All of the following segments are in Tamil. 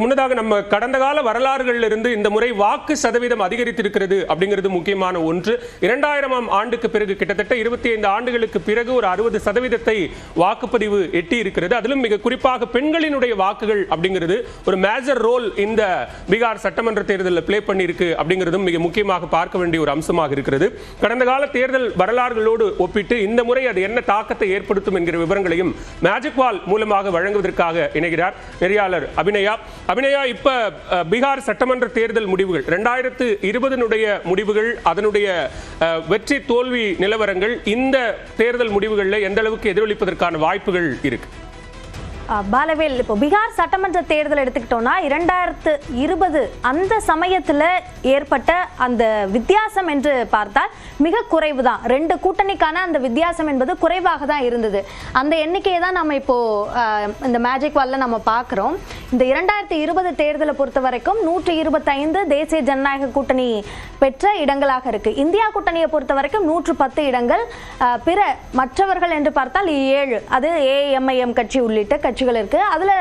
முன்னதாக நம்ம கடந்த கால வரலாறுகளில் இருந்து இந்த முறை வாக்கு சதவீதம் அதிகரித்திருக்கிறது அப்படிங்கிறது முக்கியமான ஒன்று. இரண்டாயிரமாம் ஆண்டுக்கு பிறகு கிட்டத்தட்ட இருபத்தி ஐந்து ஆண்டுகளுக்கு பிறகு ஒரு அறுபது சதவீதத்தை வாக்குப்பதிவு எட்டி இருக்கிறது அதிலும் மிக குறிப்பாக பெண்களினுடைய வாக்குகள் அப்படிங்கிறது ஒரு மேஜர் ரோல் இந்த பீகார் சட்டமன்ற தேர்தலில் ப்ளே பண்ணியிருக்கு அப்படிங்கிறதும் மிக முக்கியமாக பார்க்க வேண்டிய ஒரு அம்சமாக இருக்கிறது. கடந்த கால தேர்தல் வரலாறுகளோடு ஒப்பிட்டு இந்த முறை அது என்ன தாக்கத்தை ஏற்படுத்தும் என்கிற விவரங்களையும் மேஜிக் வால் மூலமாக வழங்குவதற்காக இணைகிறார். நெறியாளர் அபிநயா அபிநயா இப்ப பீகார் சட்டமன்ற தேர்தல் முடிவுகள். ரெண்டாயிரத்து இருபதனுடைய முடிவுகள் அதனுடைய வெற்றி தோல்வி நிலவரங்கள் இந்த தேர்தல் முடிவுகளில் எந்த அளவுக்கு எதிரொலிப்பதற்கான வாய்ப்புகள் இருக்கு? பாலவேல் இப்போ பீகார் சட்டமன்ற தேர்தல் எடுத்துக்கிட்டோம்னா இரண்டாயிரத்து இருபது அந்த சமயத்தில் ஏற்பட்ட அந்த வித்தியாசம் என்று பார்த்தால் மிக குறைவு தான் ரெண்டு கூட்டணிக்கான அந்த வித்தியாசம் என்பது குறைவாக தான் இருந்தது. அந்த எண்ணிக்கையை தான் நம்ம இப்போ இந்த மேஜிக் வாலில் நம்ம பார்க்குறோம். இந்த இரண்டாயிரத்தி இருபது தேர்தலை பொறுத்த வரைக்கும் நூற்றி இருபத்தைந்து தேசிய ஜனநாயக கூட்டணி பெற்ற இடங்களாக இருக்கு. இந்தியா கூட்டணியை பொறுத்த வரைக்கும் நூற்று பத்து இடங்கள் பிற மற்றவர்கள் என்று பார்த்தால் ஏழு. அது ஏஎம்ஐஎம் கட்சி உள்ளிட்ட கட்சிகள் இருக்கு. அதுல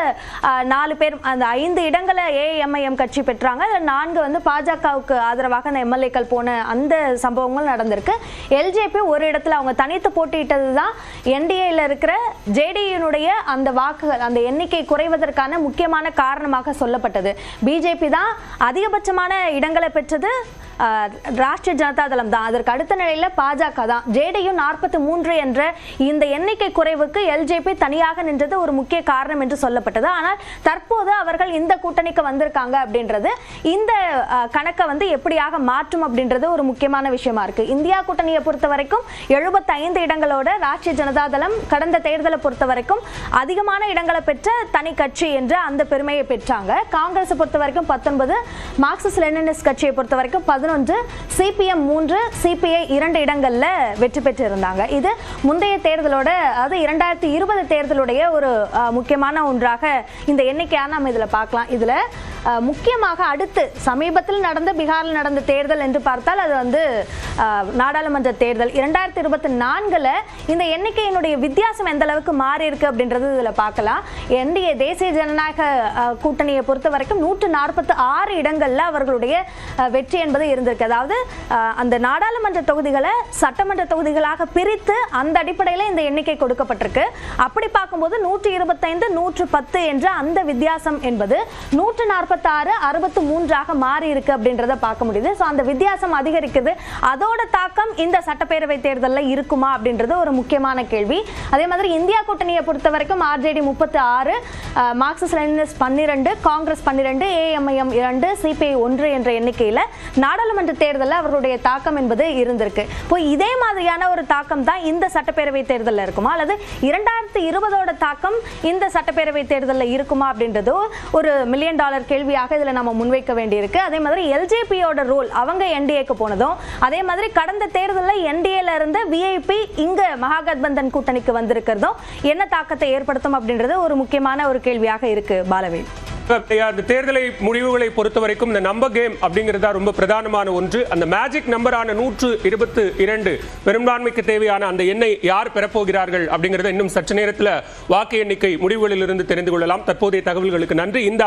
நாலு பேர் அந்த ஐந்து இடங்களை ஏஎம்ஐஎம் கட்சி பெற்றாங்க. அதில் நான்கு வந்து பாஜகவுக்கு ஆதரவாக அந்த எம்எல்ஏக்கள் போன அந்த சம்பவங்கள் நடந்திருக்கு. எல்ஜேபி ஒரு இடத்துல அவங்க தனித்து போட்டியிட்டது தான் என்டிஏல இருக்கிற ஜேடியினுடைய அந்த வாக்குகள் அந்த எண்ணிக்கை குறைவதற்கான முக்கியமான காரணமாக சொல்லப்பட்டது. பிஜேபி தான் அதிகபட்சமான இடங்களை பெற்றது. ராஷ்டிரிய ஜனதா தளம் தான். அதற்கு அடுத்த நிலையில பாஜக தான். ஜேடியு நாற்பத்தி மூன்று என்ற இந்த எண்ணிக்கை குறைவுக்கு எல்ஜேபி தனியாக நின்றது ஒரு முக்கிய காரணம் என்று சொல்லப்பட்டது. ஆனால் தற்போது அவர்கள் இந்த கூட்டணிக்கு வந்திருக்காங்க அப்படின்றது இந்த கணக்கை வந்து எப்படியாக மாற்றும் அப்படின்றது ஒரு முக்கியமான விஷயமா இருக்கு. இந்தியா கூட்டணியை பொறுத்த வரைக்கும் 75 இடங்களோட ராஷ்டிரிய ஜனதா தளம் கடந்த தேர்தலை பொறுத்த வரைக்கும் அதிகமான இடங்களை பெற்ற தனி கட்சி என்ற அந்த பெருமையை பெற்றாங்க. காங்கிரஸ் பொறுத்த வரைக்கும் பத்தொன்பது மார்க்சிஸ்ட் லெனினிஸ்ட் கட்சியை பொறுத்த வரைக்கும் பதினொன்று சிபிஎம் மூன்று சிபிஐ இரண்டு இடங்கள்ல வெற்றி பெற்றிருந்தாங்க. இது முந்தைய தேர்தலோட அதாவது இரண்டாயிரத்தி இருபது தேர்தலுடைய ஒரு முக்கியமான ஒன்றாக இந்த எண்ணிக்கையான நம்ம இதுல பார்க்கலாம். இதுல முக்கியமாக அடுத்து சமீபத்தில் நடந்த பீகாரில் நடந்த தேர்தல் என்று பார்த்தால் அது வந்து நாடாளுமன்ற தேர்தல். இரண்டாயிரத்தி இருபத்தி நான்குல இந்த எண்ணிக்கையினுடைய வித்தியாசம் எந்த அளவுக்கு மாறி இருக்கு அப்படின்றது இதுல பார்க்கலாம். என்டிஏ தேசிய ஜனநாயக கூட்டணியை பொறுத்த வரைக்கும் நூற்று நாற்பத்தி ஆறு இடங்கள்ல அவர்களுடைய வெற்றி என்பது இருந்திருக்கு. அதாவது அந்த நாடாளுமன்ற தொகுதிகளை சட்டமன்ற தொகுதிகளாக பிரித்து அந்த அடிப்படையில் இந்த எண்ணிக்கை கொடுக்கப்பட்டிருக்கு. அப்படி பார்க்கும்போது நூற்றி இருபத்தைந்து நூற்று பத்து என்ற அந்த வித்தியாசம் என்பது நூற்று நாற்பத்தாறு அறுபத்து மூன்றாக மாறி இருக்கு அப்படின்றத பார்க்க முடியுது. ஸோ அந்த வித்தியாசம் அதிகரிக்குது. அதோட தாக்கம் இந்த சட்டப்பேரவை தேர்தலில் இருக்குமா அப்படின்றது ஒரு முக்கியமான கேள்வி. அதே மாதிரி இந்தியா கூட்டணியை பொறுத்த வரைக்கும் ஆர்ஜேடி முப்பத்தி ஆறு மார்க்சிஸ்ட் லெனினிஸ்ட் பன்னிரெண்டு காங்கிரஸ் பன்னிரெண்டு ஏஎம்ஐஎம் இரண்டு சிபிஐ ஒன்று என்ற எண்ணிக்கையில் நாடாளுமன்ற தேர்தலில் அவர்களுடைய தாக்கம் என்பது இருந்திருக்கு. இப்போ இதே மாதிரியான ஒரு தாக்கம் தான் இந்த சட்டப்பேரவை தேர்தலில் இருக்குமா? அல்லது இரண்டாயிரத்தி இருபதோட தாக்கம் இந்த சட்டப்பேரவை தேர்தலில் இருக்குமா அப்படின்றது ஒரு மில்லியன் டாலர் கேள்வியாக இதில் நம்ம முன்வைக்க வேண்டியிருக்கு. அதே மாதிரி எல்ஜேபியோட ரோல் அவங்க என்டிஏக்கு போனதும் அதே மாதிரி கடந்த தேர்தலில் என்டிஏல இருந்து விஐபி இங்கே மகாகத்பந்தன் கூட்டணிக்கு வந்திருக்கிறதும் என்ன தாக்கத்தை ஏற்படுத்தும் அப்படின்றது ஒரு முக்கியமான ஒரு கேள்வியாக இருக்கு பாலவேல். இந்த தேர்தலை முடிவுகளை பொறுத்த வரைக்கும் இந்த நம்பர் கேம் அப்படிங்கிறதா ரொம்ப பிரதானமான ஒன்று. அந்த மேஜிக் நம்பரான நூற்று இருபத்து இரண்டு பெரும்பான்மைக்கு தேவையான அந்த எண்ணை யார் பெறப்போகிறார்கள் அப்படிங்கிறத இன்னும் சற்று நேரத்தில் வாக்கு எண்ணிக்கை முடிவுகளிலிருந்து தெரிந்து கொள்ளலாம். தற்போதைய தகவல்களுக்கு நன்றி. இந்த